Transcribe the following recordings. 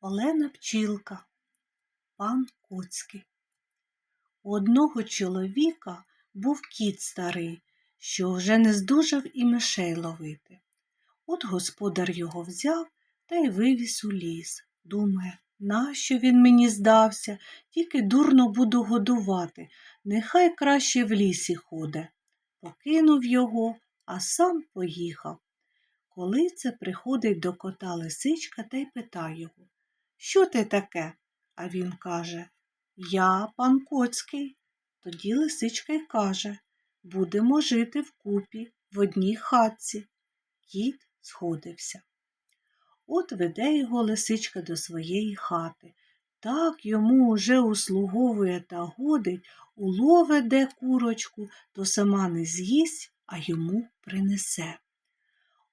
Олена Пчілка, пан Коцький. У одного чоловіка був кіт старий, що вже не здужав і мишей ловити. От господар його взяв та й вивіз у ліс. Думає, нащо він мені здався, тільки дурно буду годувати, нехай краще в лісі ходе. Покинув його, а сам поїхав. Коли це приходить до кота лисичка та й питає його, що ти таке? А він каже, Я пан Коцький. Тоді лисичка й каже, будемо жити вкупі в одній хатці. Кіт згодився. От веде його лисичка до своєї хати. Так йому уже услуговує та годить, улове де курочку, то сама не з'їсть, а йому принесе.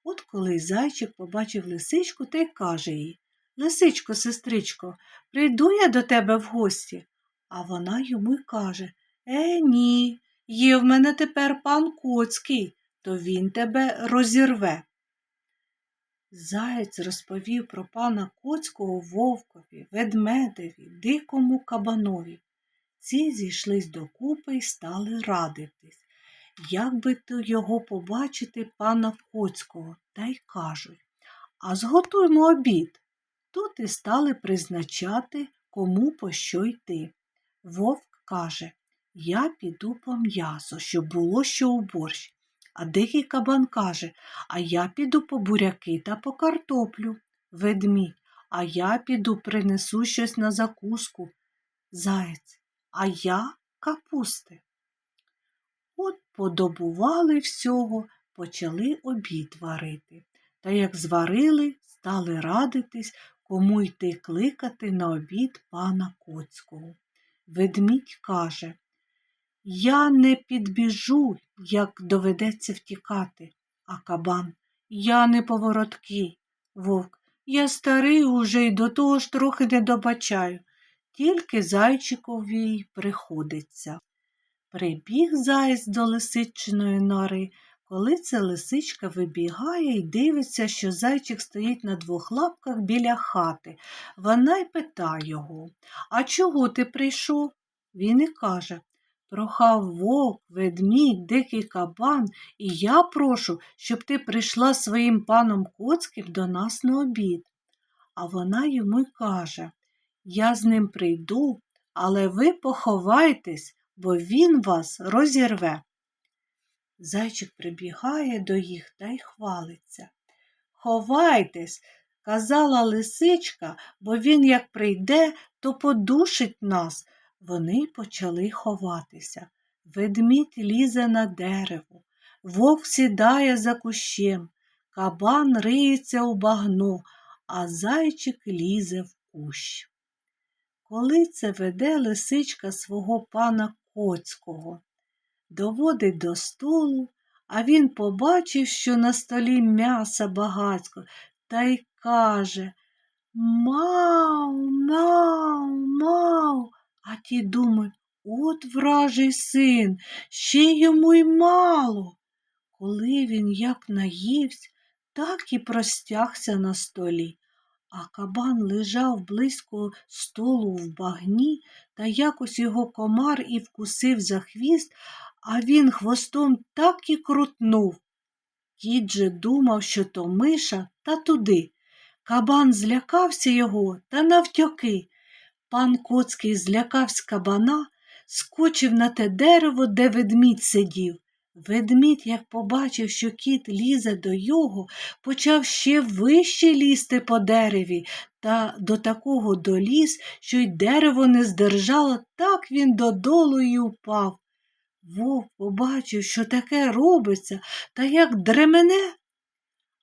От коли зайчик побачив лисичку та й каже їй Лисичко, сестричко, прийду я до тебе в гості. А вона йому й каже Е, ні, є в мене тепер пан Коцький, то він тебе розірве. Заєць розповів про пана Коцького вовкові, ведмедеві, дикому кабанові. Ці зійшлись докупи й стали радитись, як би то його побачити пана Коцького, та й кажуть А зготуймо обід. Тут і стали призначати, кому по що йти. Вовк каже Я піду по м'ясо, щоб було що у борщ. А дикий кабан каже А я піду по буряки та по картоплю. Ведмідь, а я піду принесу щось на закуску. Заєць, а я капусти. От подобували всього, почали обід варити. Та як зварили, стали радитись, кому йти кликати на обід пана Коцького. Ведмідь каже Я не підбіжу, як доведеться втікати, а кабан я не повороткий. Вовк, я старий уже й до того ж трохи не добачаю, тільки зайчикові й приходиться. Прибіг заєць до лисичиної нори, коли ця лисичка вибігає і дивиться, що зайчик стоїть на двох лапках біля хати. Вона й питає його А чого ти прийшов? Він і каже Прохав вовк, ведмідь, дикий кабан, і я прошу, щоб ти прийшла своїм паном Коцьким до нас на обід. А вона йому й каже Я з ним прийду, але ви поховайтесь, бо він вас розірве. Зайчик прибігає до їх та й хвалиться. Ховайтесь, казала лисичка, бо він, як прийде, то подушить нас. Вони почали ховатися. Ведмідь лізе на дерево, вовк сідає за кущем, кабан риється у багно, а зайчик лізе в кущ. Коли це веде лисичка свого пана Коцького, доводить до столу, а він побачив, що на столі м'яса багатько, та й каже Мау, мау, мау. А ті думають, от вражий син, ще йому й мало. Коли він як наївсь, так і простягся на столі. А кабан лежав близько столу в багні, та якось його комар і вкусив за хвіст, а він хвостом так і крутнув. Кіт же думав, що то миша, та туди. Кабан злякався його та навтьоки. Пан Коцький злякався кабана, скочив на те дерево, де ведмідь сидів. Ведмідь, як побачив, що кіт лізе до його, почав ще вище лізти по дереві, та до такого доліз, що й дерево не здержало, так він додолу й упав. Вовк побачив, що таке робиться, та як дремене.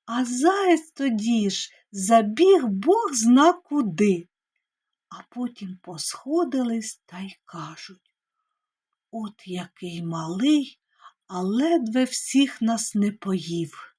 А заєць тоді ж забіг бог зна куди. А потім посходились та й кажуть От який малий, а ледве всіх нас не поїв.